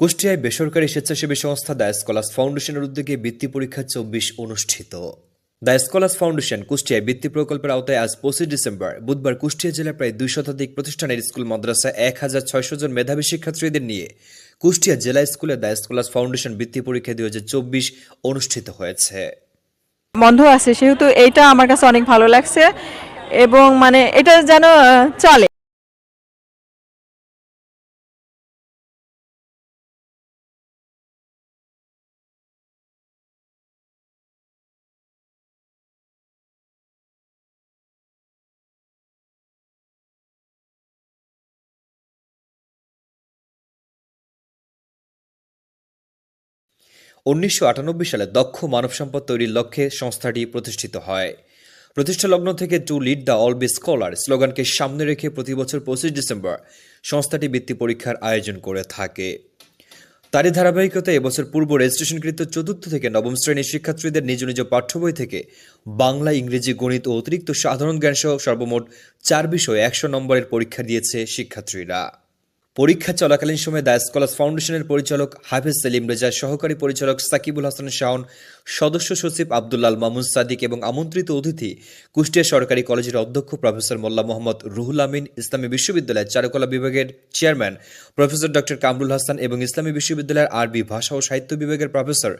কুষ্টিয়ায় বেসরকারি স্বেচ্ছাসেবী সংস্থা দ্য স্কলাস ফাউন্ডেশনের উদ্যোগে বৃত্তি পরীক্ষা চব্বিশ অনুষ্ঠিত। দ্য স্কলাস ফাউন্ডেশন কুষ্টিয়ায় বৃত্তি প্রকল্পের আওতায় আজ পঁচিশ ডিসেম্বর, বুধবার কুষ্টিয়া জেলার প্রায় দুই শতাধিক প্রতিষ্ঠানের স্কুল, মাদ্রাসা, এক হাজার ছয়শো জন মেধাবী শিক্ষার্থীদের নিয়ে কুষ্টিয়া জেলা স্কুলে দ্য স্কলাস ফাউন্ডেশন বৃত্তি পরীক্ষা দুই হাজার চব্বিশ অনুষ্ঠিত হয়েছে। বন্ধ আছে, সেহেতু এইটা আমার কাছে অনেক ভালো লাগছে এবং মানে এটা যেন চলে। উনিশশো আটানব্বই সালে দক্ষ মানব সম্পদ তৈরির লক্ষ্যে সংস্থাটি প্রতিষ্ঠিত হয়। প্রতিষ্ঠা লগ্ন থেকে to lead the all be scholar স্লোগানকে সামনে রেখে প্রতি বছর পঁচিশ ডিসেম্বর সংস্থাটি বৃত্তি পরীক্ষার আয়োজন করে থাকে। তারই ধারাবাহিকতা এবছর পূর্ব রেজিস্ট্রেশনকৃত চতুর্থ থেকে নবম শ্রেণির শিক্ষার্থীদের নিজ নিজ পাঠ্য বই থেকে বাংলা, ইংরেজি, গণিত ও অতিরিক্ত সাধারণ জ্ঞান সহ সর্বমোট চার বিষয়ে একশো নম্বরের পরীক্ষা দিয়েছে শিক্ষার্থীরা। পরীক্ষা চলাকালীন সময় দ্য স্কলাস ফাউন্ডেশনের পরিচালক হাফিজ সেলিম রেজা, সহকারী পরিচালক সাকিবুল হাসান শাওন, সদস্য সচিব আব্দুল্লাল মামুন সাদিক এবং আমন্ত্রিত অতিথি কুষ্টিয়া সরকারি কলেজের অধ্যক্ষ প্রফেসর মোল্লা মোহাম্মদ রুহুল আমিন, ইসলামী বিশ্ববিদ্যালয়ের চারুকলা বিভাগের chairman professor doctor Kamrul Hasan এবং ইসলামী বিশ্ববিদ্যালয়ের আরবি ভাষা ও সাহিত্য বিভাগের professor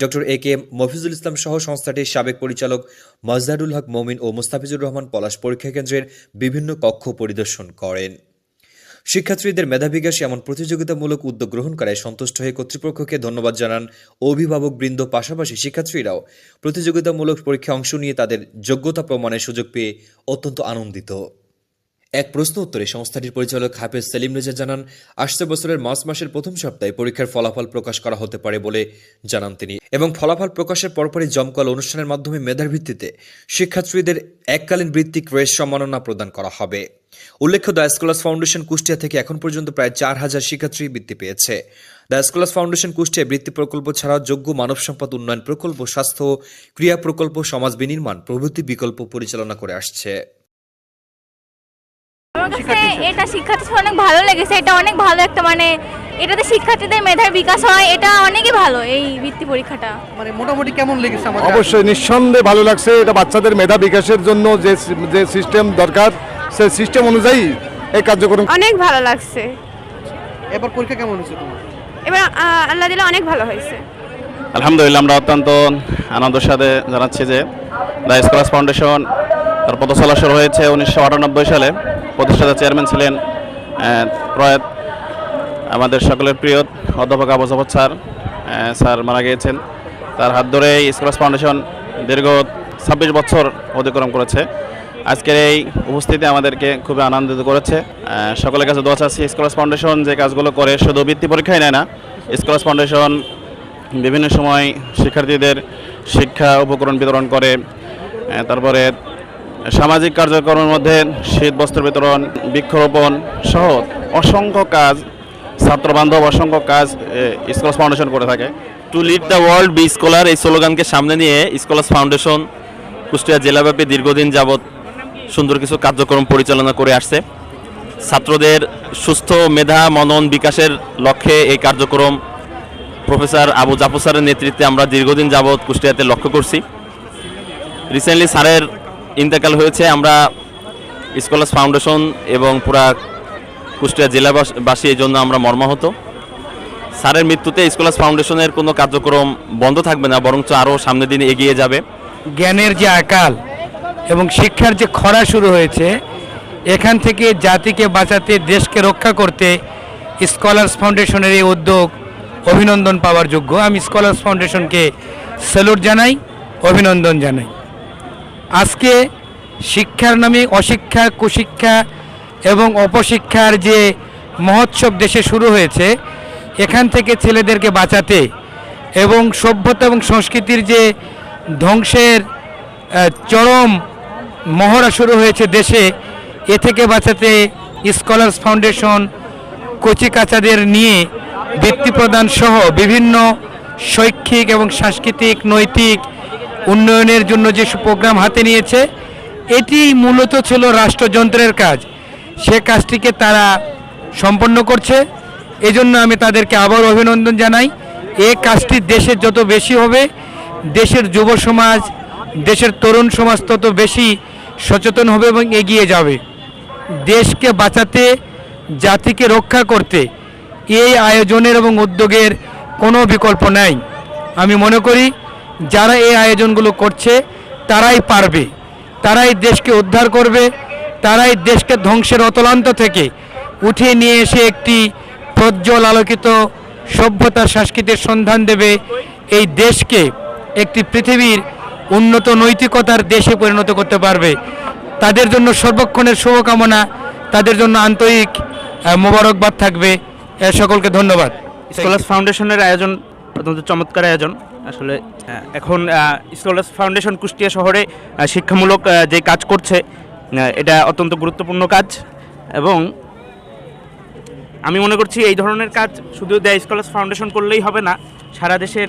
doctor A K M Mofizul Islam সহ সংস্থাটির সাবেক পরিচালক মজদারুল হক মমিন ও মুস্তাফিজুর রহমান পলাশ পরীক্ষা কেন্দ্রের বিভিন্ন কক্ষ পরিদর্শন করেন। শিক্ষার্থীদের মেধা বিকাশে এমন প্রতিযোগিতামূলক উদ্যোগ গ্রহণ করায় সন্তুষ্ট হয়ে কর্তৃপক্ষকে ধন্যবাদ জানান অভিভাবক বৃন্দ পাশাপাশি শিক্ষার্থীরাও। প্রতিযোগিতামূলক পরীক্ষায় অংশ নিয়ে তাদের যোগ্যতা প্রমাণের সুযোগ পেয়ে অত্যন্ত আনন্দিত। এক প্রশ্ন উত্তরে সংস্থাটির পরিচালক হাফেজ সেলিম রেজা জানান, আসছে বছরের মার্চ মাসের প্রথম সপ্তাহে পরীক্ষার ফলাফল প্রকাশ করা হতে পারে বলে জানান তিনি। এবং ফলাফল প্রকাশের পরপরই জমকাল অনুষ্ঠানের মাধ্যমে মেধার ভিত্তিতে শিক্ষার্থীদের এককালীন বৃত্তিক রেস সম্মাননা প্রদান করা হবে। উল্লেখ্য, দ্য স্কলাস ফাউন্ডেশন কুষ্টিয়া থেকে এখন পর্যন্ত প্রায় চার হাজার শিক্ষার্থী বৃত্তি পেয়েছে। দ্য স্কলাস ফাউন্ডেশন কুষ্টিয়া বৃত্তি প্রকল্প ছাড়াও যোগ্য মানব সম্পদ উন্নয়ন প্রকল্প, স্বাস্থ্য ক্রিয়া প্রকল্প, সমাজ বিনির্মাণ প্রভৃতি বিকল্প পরিচালনা করে আসছে। আমার কাছে এটা শিক্ষার্থী অনেক ভালো লেগেছে। এটা অনেক ভালো একটা মানে এটাতে শিক্ষার্থীদের মেধার বিকাশ হয় এটা অনেকই ভালো এই বৃত্তি পরীক্ষাটা। মানে মোটামুটি কেমন লেগেছে আমাদের অবশ্যই নিঃসন্দেহে ভালো লাগছে। এটা বাচ্চাদের মেধা বিকাশের জন্য যে যে সিস্টেম দরকার সেই সিস্টেম অনুযায়ী এই কার্যক্রম অনেক ভালো লাগছে। এবার পরীক্ষা কেমন হয়েছে তোমার? এবার আল্লাহ দিলে অনেক ভালো হয়েছে। আলহামদুলিল্লাহ আমরা অত্যন্ত আনন্দের সাথে জানাচ্ছি যে দ্য স্কলার্স ফাউন্ডেশন তার পথচলা শুরু হয়েছে উনিশশো আটানব্বই সালে। প্রতিষ্ঠাতা চেয়ারম্যান ছিলেন প্রয়াত আমাদের সকলের প্রিয় অধ্যাপক আবু স্যার স্যার মারা গিয়েছেন। তার হাত ধরে স্কলার্স ফাউন্ডেশন দীর্ঘ ছাব্বিশ বছর অতিক্রম করেছে। আজকের এই উপস্থিতি আমাদেরকে খুবই আনন্দিত করেছে। সকলের কাছে দোয়া চাচ্ছি স্কলার্স ফাউন্ডেশন যে কাজগুলো করে, শুধু বৃত্তি পরীক্ষাই নেয় না, স্কলার্স ফাউন্ডেশন বিভিন্ন সময় শিক্ষার্থীদের শিক্ষা উপকরণ বিতরণ করে তারপরে সামাজিক কার্যক্রমের মধ্যে শীত, বস্ত্র বিতরণ, বৃক্ষরোপণ সহ অসংখ্য কাজ ছাত্রবান্ধব অসংখ্য কাজ স্কলার্স ফাউন্ডেশন করে থাকে। To lead the world be scholar এই স্লোগানকে সামনে নিয়ে স্কলার্স ফাউন্ডেশন কুষ্টিয়া জেলাব্যাপী দীর্ঘদিন যাবৎ সুন্দর কিছু কার্যক্রম পরিচালনা করে আসছে। ছাত্রদের সুস্থ, মেধা, মনন বিকাশের লক্ষ্যে এই কার্যক্রম প্রফেসর আবু জাফর স্যারের নেতৃত্বে আমরা দীর্ঘদিন যাবৎ কুষ্টিয়াতে লক্ষ্য করছি। রিসেন্টলি স্যারের ইন্তেকাল হয়েছে, আমরা স্কলার্স ফাউন্ডেশন এবং পুরা কুষ্টিয়া জেলাবাসী এই জন্য আমরা মর্মাহত। স্যারের মৃত্যুতে স্কলার্স ফাউন্ডেশনের কোনো কার্যক্রম বন্ধ থাকবে না, বরঞ্চ আরও সামনের দিনে এগিয়ে যাবে। জ্ঞানের যে আকাল এবং শিক্ষার যে খরা শুরু হয়েছে, এখান থেকে জাতিকে বাঁচাতে, দেশকে রক্ষা করতে স্কলার্স ফাউন্ডেশনের এই উদ্যোগ অভিনন্দন পাওয়ার যোগ্য। আমি স্কলার্স ফাউন্ডেশনকে স্যালুট জানাই, অভিনন্দন জানাই। আজকে শিক্ষার নামে অশিক্ষা, কুশিক্ষা এবং অপশিক্ষার যে মহোৎসব দেশে শুরু হয়েছে, এখান থেকে ছেলেদেরকে বাঁচাতে এবং সভ্যতা এবং সংস্কৃতির যে ধ্বংসের চরম মহড়া শুরু হয়েছে দেশে, এ থেকে বাঁচাতে স্কলার্স ফাউন্ডেশন, কচিকাচাদের নিয়ে বৃত্তি প্রদান সহ বিভিন্ন শৈক্ষিক এবং সাংস্কৃতিক, নৈতিক উন্নয়নের জন্য যে প্রোগ্রাম হাতে নিয়েছে, এটি মূলত ছিল রাষ্ট্রযন্ত্রের কাজ। সে কাজটিকে তারা সম্পন্ন করছে। এজন্য আমি তাদেরকে আবার অভিনন্দন জানাই। এ কাজটি দেশের যত বেশি হবে, দেশের যুব সমাজ, দেশের তরুণ সমাজ তত বেশি সচেতন হবে এবং এগিয়ে যাবে। দেশকে বাঁচাতে, জাতিকে রক্ষা করতে এই আয়োজনের এবং উদ্যোগের কোনো বিকল্প নাই। আমি মনে করি যারা এই আয়োজনগুলো করছে, তারাই পারবে। তারাই দেশকে উদ্ধার করবে, তারাই দেশকে ধ্বংসের অতলান্ত থেকে উঠিয়ে নিয়ে এসে একটি প্রজ্জ্বল আলোকিত সভ্যতা সংস্কৃতির সন্ধান দেবে। এই দেশকে একটি পৃথিবীর উন্নত নৈতিকতার দেশে পরিণত করতে পারবে। তাদের জন্য সর্বক্ষণের শুভকামনা, তাদের জন্য আন্তরিক মোবারকবাদ থাকবে। সকলকে ধন্যবাদ। স্কলার্স ফাউন্ডেশনের আয়োজন অত্যন্ত চমৎকার আয়োজন। আসলে এখন স্কলার্স ফাউন্ডেশন কুষ্টিয়া শহরে শিক্ষামূলক যে কাজ করছে এটা অত্যন্ত গুরুত্বপূর্ণ কাজ এবং আমি মনে করছি এই ধরনের কাজ শুধু দ্য স্কলার্স ফাউন্ডেশন করলেই হবে না, সারা দেশের